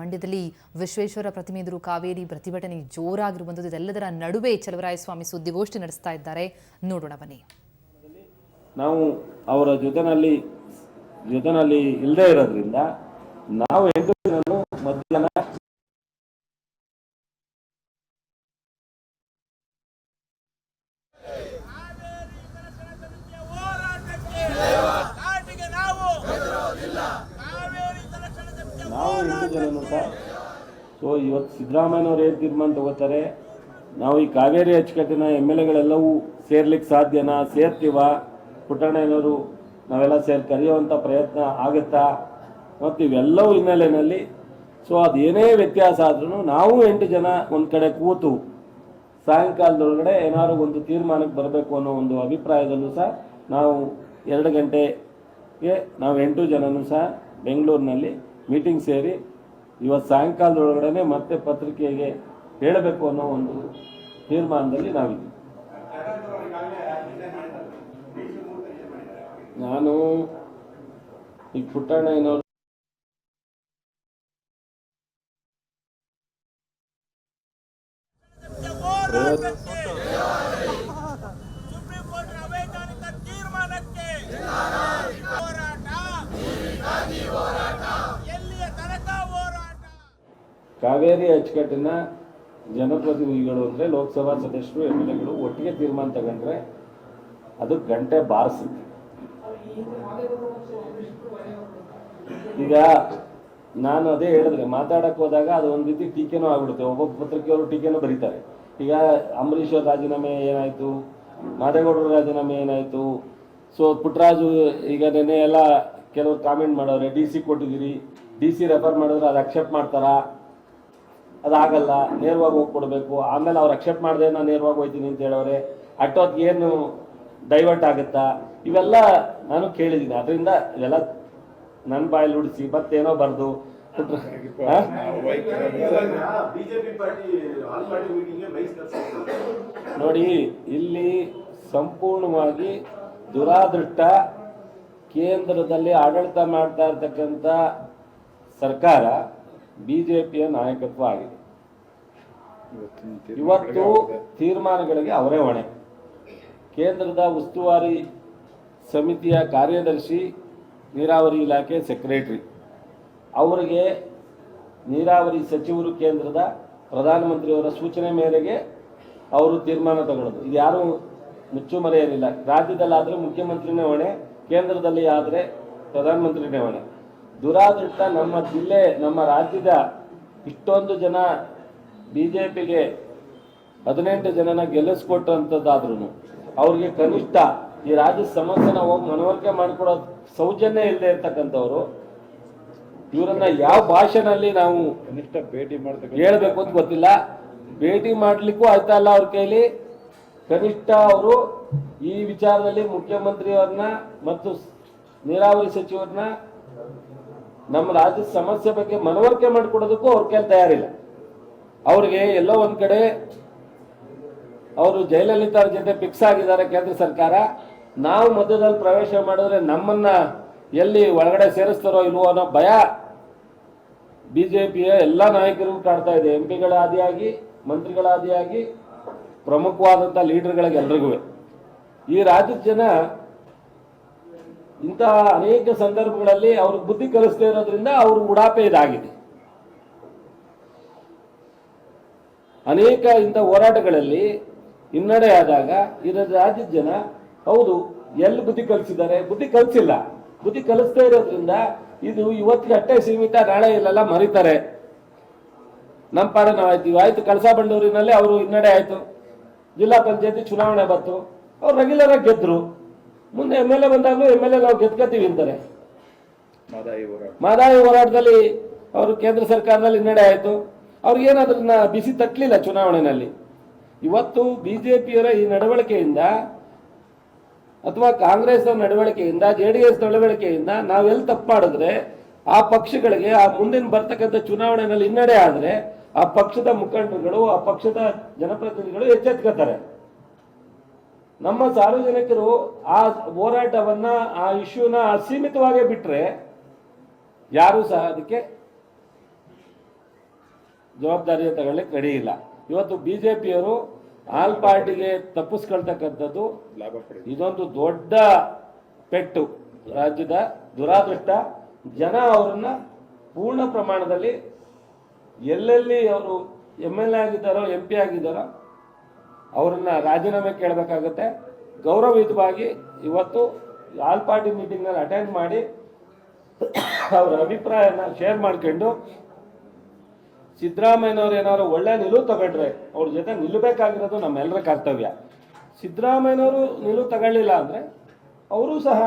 ಮಂಡ್ಯದಲ್ಲಿ ವಿಶ್ವೇಶ್ವರ ಪ್ರತಿಮೆ ಎದುರು ಕಾವೇರಿ ಪ್ರತಿಭಟನೆ ಜೋರಾಗಿರುವಂಥದ್ದು ಇದೆಲ್ಲದರ ನಡುವೆ ಚಲವರಾಯಸ್ವಾಮಿ ಸುದ್ದಿಗೋಷ್ಠಿ ನಡೆಸ್ತಾ ಇದ್ದಾರೆ. ನೋಡೋಣ ಬನ್ನಿ. ನಾವು ಅವರ ಜೊತೆನಲ್ಲಿ ಜೊತೆನಲ್ಲಿ ಇಲ್ಲದೆ ಇರೋದ್ರಿಂದ ನಾವು ಎಂಟು ಮಧ್ಯಾಹ್ನ ಹೋರಾಟಕ್ಕೆ ಕಾಟಿಗೆ ನಾವು ಕಾವೇರಿ ಜಲಕ್ಷಣ ಸಮಿತಿಯ ನಾವು ಎಂಟು ಜನನು ಸಹ ಸೊ, ಇವತ್ತು ಸಿದ್ದರಾಮಯ್ಯನವ್ರು ಏನು ತೀರ್ಮಾನ ತಗೋತಾರೆ? ನಾವು ಈ ಕಾವೇರಿ ಅಚ್ಚುಕಟ್ಟಿನ ಎಂ ಎಲ್ ಎಗಳೆಲ್ಲವೂ ಸೇರ್ಲಿಕ್ಕೆ ಸಾಧ್ಯನಾ? ಸೇರ್ತೀವ? ಪುಟ್ಟಣ್ಣಯ್ಯನವರು ನಾವೆಲ್ಲ ಸೇರಿ ಕರೆಯುವಂಥ ಪ್ರಯತ್ನ ಆಗುತ್ತಾ? ಮತ್ತು ಇವೆಲ್ಲವೂ ಹಿನ್ನೆಲೆಯಲ್ಲಿ ಸೊ, ಅದೇನೇ ವ್ಯತ್ಯಾಸ ಆದ್ರೂ ನಾವು ಎಂಟು ಜನ ಒಂದು ಕಡೆ ಕೂತು ಸಾಯಂಕಾಲದೊಳಗಡೆ ಏನಾದ್ರು ಒಂದು ತೀರ್ಮಾನಕ್ಕೆ ಬರಬೇಕು ಅನ್ನೋ ಒಂದು ಅಭಿಪ್ರಾಯದಲ್ಲೂ ಸಹ ನಾವು ಎರಡು ಗಂಟೆಗೆ ನಾವು ಎಂಟು ಜನನೂ ಸಹ ಬೆಂಗಳೂರಿನಲ್ಲಿ ಮೀಟಿಂಗ್ ಸೇರಿ ಇವತ್ತು ಸಾಯಂಕಾಲದೊಳಗಡೆ ಮತ್ತೆ ಪತ್ರಿಕೆಗೆ ಹೇಳಬೇಕು ಅನ್ನೋ ಒಂದು ತೀರ್ಮಾನದಲ್ಲಿ ನಾವಿದ್ದೀವಿ. ನಾನು ಈ ಪುಟ್ಟಣ್ಣ ಹೋರಾಟಕ್ಕೆ ಕಾವೇರಿ ಅಚ್ಚುಕಟ್ಟಿನ ಜನಪ್ರತಿನಿಧಿಗಳು ಅಂದರೆ ಲೋಕಸಭಾ ಸದಸ್ಯರು ಎಂ ಎಲ್ ಎಗಳು ಒಟ್ಟಿಗೆ ತೀರ್ಮಾನ ತಗೊಂಡ್ರೆ ಅದು ಗಂಟೆ ಬಾರಿಸುತ್ತೆ. ಈಗ ನಾನು ಅದೇ ಹೇಳಿದ್ರೆ, ಮಾತಾಡಕ್ ಹೋದಾಗ ಅದು ಒಂದು ರೀತಿ ಟೀಕೆನೂ ಆಗ್ಬಿಡುತ್ತೆ. ಒಬ್ಬೊಬ್ಬ ಪತ್ರಿಕೆಯವರು ಟೀಕೆನೂ ಬರೀತಾರೆ. ಈಗ ಅಂಬರೀಶ್ ರಾಜೀನಾಮೆ ಏನಾಯ್ತು? ಮಾದೇಗೌಡರ ರಾಜೀನಾಮೆ ಏನಾಯ್ತು? ಸೊ ಪುಟ್ಟರಾಜು ಈಗ ನೆನೆ ಎಲ್ಲ ಕೆಲವರು ಕಾಮೆಂಟ್ ಮಾಡೋರೆ, ಡಿ ಸಿ ಕೊಟ್ಟಿದ್ದೀರಿ, ಡಿ ಸಿ ರೆಫರ್ ಮಾಡಿದ್ರೆ ಅದು ಅಕ್ಸೆಪ್ಟ್ ಮಾಡ್ತಾರಾ? ಅದಾಗಲ್ಲ ನೇರವಾಗಿ ಹೋಗಿ ಕೊಡಬೇಕು. ಆಮೇಲೆ ಅವ್ರು ಅಕ್ಸೆಪ್ಟ್ ಮಾಡಿದೆ ನಾನು ನೇರವಾಗಿ ಹೋಗ್ತೀನಿ ಅಂತ ಹೇಳೋರೆ ಅಟೋತ್ ಏನು ಡೈವರ್ಟ್ ಆಗುತ್ತಾ? ಇವೆಲ್ಲ ನಾನು ಕೇಳಿದ್ದೀನಿ. ಅದರಿಂದ ಇವೆಲ್ಲ ನನ್ನ ಬಾಯಲ್ಲಿ ಉಡಿಸಿ ಮತ್ತೇನೋ ಬರ್ದು ನೋಡಿ ಇಲ್ಲಿ ಸಂಪೂರ್ಣವಾಗಿ ದುರಾದೃಷ್ಟ ಕೇಂದ್ರದಲ್ಲಿ ಆಡಳಿತ ಮಾಡ್ತಾ ಇರ್ತಕ್ಕಂಥ ಸರ್ಕಾರ ಬಿಜೆಪಿಯ ನಾಯಕತ್ವ ಆಗಿದೆ. ಇವತ್ತು ತೀರ್ಮಾನಗಳಿಗೆ ಅವರೇ ಹೊಣೆ. ಕೇಂದ್ರದ ಉಸ್ತುವಾರಿ ಸಮಿತಿಯ ಕಾರ್ಯದರ್ಶಿ ನೀರಾವರಿ ಇಲಾಖೆ ಸೆಕ್ರೆಟರಿ. ಅವರಿಗೆ ನೀರಾವರಿ ಸಚಿವರು ಕೇಂದ್ರದ ಪ್ರಧಾನಮಂತ್ರಿಯವರ ಸೂಚನೆ ಮೇರೆಗೆ ಅವರು ತೀರ್ಮಾನ ತಗೊಳ್ಳೋದು. ಇದು ಯಾರು ಮುಚ್ಚುಮರೆಯಲಿಲ್ಲ ರಾಜ್ಯದಲ್ಲಾದರೆ ಮುಖ್ಯಮಂತ್ರಿನೇ ಹೊಣೆ ಕೇಂದ್ರದಲ್ಲಿ ಆದರೆ ಪ್ರಧಾನಮಂತ್ರಿನೇ ಹೊಣೆ. ದುರಾದೃಷ್ಟ ನಮ್ಮ ಜಿಲ್ಲೆ ನಮ್ಮ ರಾಜ್ಯದ ಇಷ್ಟೊಂದು ಜನ ಬಿ ಜೆ ಪಿಗೆ ಹದಿನೆಂಟು ಜನನ ಗೆಲ್ಲಿಸ್ಕೊಟ್ಟಂಥದ್ದಾದ್ರೂ ಅವ್ರಿಗೆ ಕನಿಷ್ಠ ಈ ರಾಜ್ಯ ಸಮಸ್ಯೆನ ಹೋಗಿ ಮನವರಿಕೆ ಮಾಡಿಕೊಡೋ ಸೌಜನ್ಯ ಇಲ್ಲದೆ ಇರ್ತಕ್ಕಂಥವ್ರು ಇವರನ್ನ ಯಾವ ಭಾಷೆನಲ್ಲಿ ನಾವು ಕನಿಷ್ಠ ಭೇಟಿ ಮಾಡ್ತಕ್ಕ ಹೇಳ್ಬೇಕು ಅಂತ ಗೊತ್ತಿಲ್ಲ. ಭೇಟಿ ಮಾಡ್ಲಿಕ್ಕೂ ಆಯ್ತಾ ಇಲ್ಲ ಅವ್ರ ಕೈಲಿ. ಕನಿಷ್ಠ ಅವರು ಈ ವಿಚಾರದಲ್ಲಿ ಮುಖ್ಯಮಂತ್ರಿಯವ್ರನ್ನ ಮತ್ತು ನೀರಾವರಿ ಸಚಿವರನ್ನ ನಮ್ಮ ರಾಜ್ಯದ ಸಮಸ್ಯೆ ಬಗ್ಗೆ ಮನವರಿಕೆ ಮಾಡಿಕೊಡೋದಕ್ಕೂ ಅವ್ರ ಕೈಲಿ ತಯಾರಿಲ್ಲ. ಅವ್ರಿಗೆ ಎಲ್ಲೋ ಒಂದ್ ಕಡೆ ಅವರು ಜಯಲಲಿತಾ ಅವ್ರ ಜೊತೆ ಫಿಕ್ಸ್ ಆಗಿದ್ದಾರೆ ಕೇಂದ್ರ ಸರ್ಕಾರ. ನಾವು ಮಧ್ಯದಲ್ಲಿ ಪ್ರವೇಶ ಮಾಡಿದ್ರೆ ನಮ್ಮನ್ನ ಎಲ್ಲಿ ಒಳಗಡೆ ಸೇರಿಸ್ತಾರೋ ಇಲ್ವೋ ಅನ್ನೋ ಭಯ ಬಿಜೆಪಿಯ ಎಲ್ಲ ನಾಯಕರಿಗೂ ಕಾಡ್ತಾ ಇದೆ. ಎಂ ಪಿಗಳ ಆದಿಯಾಗಿ, ಮಂತ್ರಿಗಳ ಆದಿಯಾಗಿ ಪ್ರಮುಖವಾದಂಥ ಲೀಡರ್ಗಳಿಗೆ ಎಲ್ರಿಗೂ. ಈ ರಾಜ್ಯದ ಜನ ಇಂತಹ ಅನೇಕ ಸಂದರ್ಭಗಳಲ್ಲಿ ಅವ್ರಿಗೆ ಬುದ್ಧಿ ಕಲಿಸದೇ ಇರೋದ್ರಿಂದ ಅವ್ರ ಉಡಾಪೆ ಇದಾಗಿದೆ. ಅನೇಕ ಇಂಥ ಹೋರಾಟಗಳಲ್ಲಿ ಹಿನ್ನಡೆ ಆದಾಗ ಇರೋ ರಾಜ್ಯದ ಜನ ಹೌದು ಎಲ್ಲಿ ಬುದ್ಧಿ ಕಲಿಸಿದ್ದಾರೆ? ಬುದ್ಧಿ ಕಲಿಸಿಲ್ಲ. ಬುದ್ಧಿ ಕಲಿಸ್ತಾ ಇರೋದ್ರಿಂದ ಇದು ಇವತ್ತಿಗೆ ಅಟ್ಟೆ ಸೀಮಿತ ನಾಳೆ ಇಲ್ಲೆಲ್ಲ ಮರಿತಾರೆ. ನಮ್ಮ ಪಾಡ ನಾವು ಆಯ್ತೀವಿ ಆಯ್ತು ಕಳಸಾ ಬಂಡೂರಿನಲ್ಲಿ ಅವರು ಹಿನ್ನಡೆ ಆಯ್ತು. ಜಿಲ್ಲಾ ಪಂಚಾಯತಿ ಚುನಾವಣೆ ಬಂತು. ಅವ್ರು ರೆಗ್ಯುಲರ್ ಆಗಿ ಗೆದ್ರು. ಮುಂದೆ ಎಂ ಎಲ್ ಎ ಬಂದಾಗಲೂ ಎಂ ಎಲ್ ಎ ನಾವು ಗೆದ್ಕೋತೀವಿ ಅಂತಾರೆ. ಮಾದಾಯಿ ಹೋರಾಟ. ಮಾದಾಯಿ ಹೋರಾಟದಲ್ಲಿ ಅವರು ಕೇಂದ್ರ ಸರ್ಕಾರದಲ್ಲಿ ಹಿನ್ನಡೆ ಆಯಿತು. ಅವ್ರಿಗೇನು ಅದನ್ನ ಬಿಸಿ ತಟ್ಟಲಿಲ್ಲ ಚುನಾವಣೆಯಲ್ಲಿ ಇವತ್ತು ಬಿಜೆಪಿಯವರ ಈ ನಡವಳಿಕೆಯಿಂದ ಅಥವಾ ಕಾಂಗ್ರೆಸ್ ನಡವಳಿಕೆಯಿಂದ ಜೆ ಡಿ ಎಸ್ ನಡವಳಿಕೆಯಿಂದ ನಾವೆಲ್ಲಿ ತಪ್ಪು ಮಾಡಿದ್ರೆ ಆ ಪಕ್ಷಗಳಿಗೆ ಆ ಮುಂದಿನ ಬರ್ತಕ್ಕಂಥ ಚುನಾವಣೆಯಲ್ಲಿ ಹಿನ್ನಡೆ ಆದರೆ ಆ ಪಕ್ಷದ ಮುಖಂಡರುಗಳು, ಆ ಪಕ್ಷದ ಜನಪ್ರತಿನಿಧಿಗಳು ಎಚ್ಚೆತ್ಕೋತಾರೆ. ನಮ್ಮ ಸಾರ್ವಜನಿಕರು ಆ ಹೋರಾಟವನ್ನ, ಆ ಇಶ್ಯೂನ ಅಸೀಮಿತವಾಗೇ ಬಿಟ್ರೆ ಯಾರು ಸಹ ಅದಕ್ಕೆ ಜವಾಬ್ದಾರಿ ತಗೊಳ್ಳಿಕ್ಕೆ ರೆಡಿ ಇಲ್ಲ. ಇವತ್ತು ಬಿ ಜೆ ಪಿಯವರು ಆಲ್ ಪಾರ್ಟಿಗೆ ತಪ್ಪಿಸ್ಕೊಳ್ತಕ್ಕಂಥದ್ದು ಇದೊಂದು ದೊಡ್ಡ ಪೆಟ್ಟು. ರಾಜ್ಯದ ದುರಾದೃಷ್ಟ. ಜನ ಅವರನ್ನ ಪೂರ್ಣ ಪ್ರಮಾಣದಲ್ಲಿ ಎಲ್ಲೆಲ್ಲಿ ಅವರು ಎಂ ಎಲ್ ಎ ಆಗಿದ್ದಾರೋ ಎಂ ಪಿ ಆಗಿದ್ದಾರೋ ಅವರನ್ನ ರಾಜೀನಾಮೆ ಕೇಳಬೇಕಾಗತ್ತೆ. ಗೌರವಯುತವಾಗಿ ಇವತ್ತು ಆಲ್ ಪಾರ್ಟಿ ಮೀಟಿಂಗ್ನಲ್ಲಿ ಅಟೆಂಡ್ ಮಾಡಿ ಅವರ ಅಭಿಪ್ರಾಯನ ಶೇರ್ ಮಾಡ್ಕೊಂಡು ಸಿದ್ದರಾಮಯ್ಯನವ್ರು ಏನಾದ್ರು ಒಳ್ಳೆ ನಿಲುವು ತಗೊಂಡ್ರೆ ಅವ್ರ ಜೊತೆ ನಿಲ್ಲಬೇಕಾಗಿರೋದು ನಮ್ಮೆಲ್ಲರ ಕರ್ತವ್ಯ. ಸಿದ್ದರಾಮಯ್ಯನವರು ನಿಲುವು ತಗೊಳ್ಳಿಲ್ಲ ಅಂದರೆ ಅವರು ಸಹ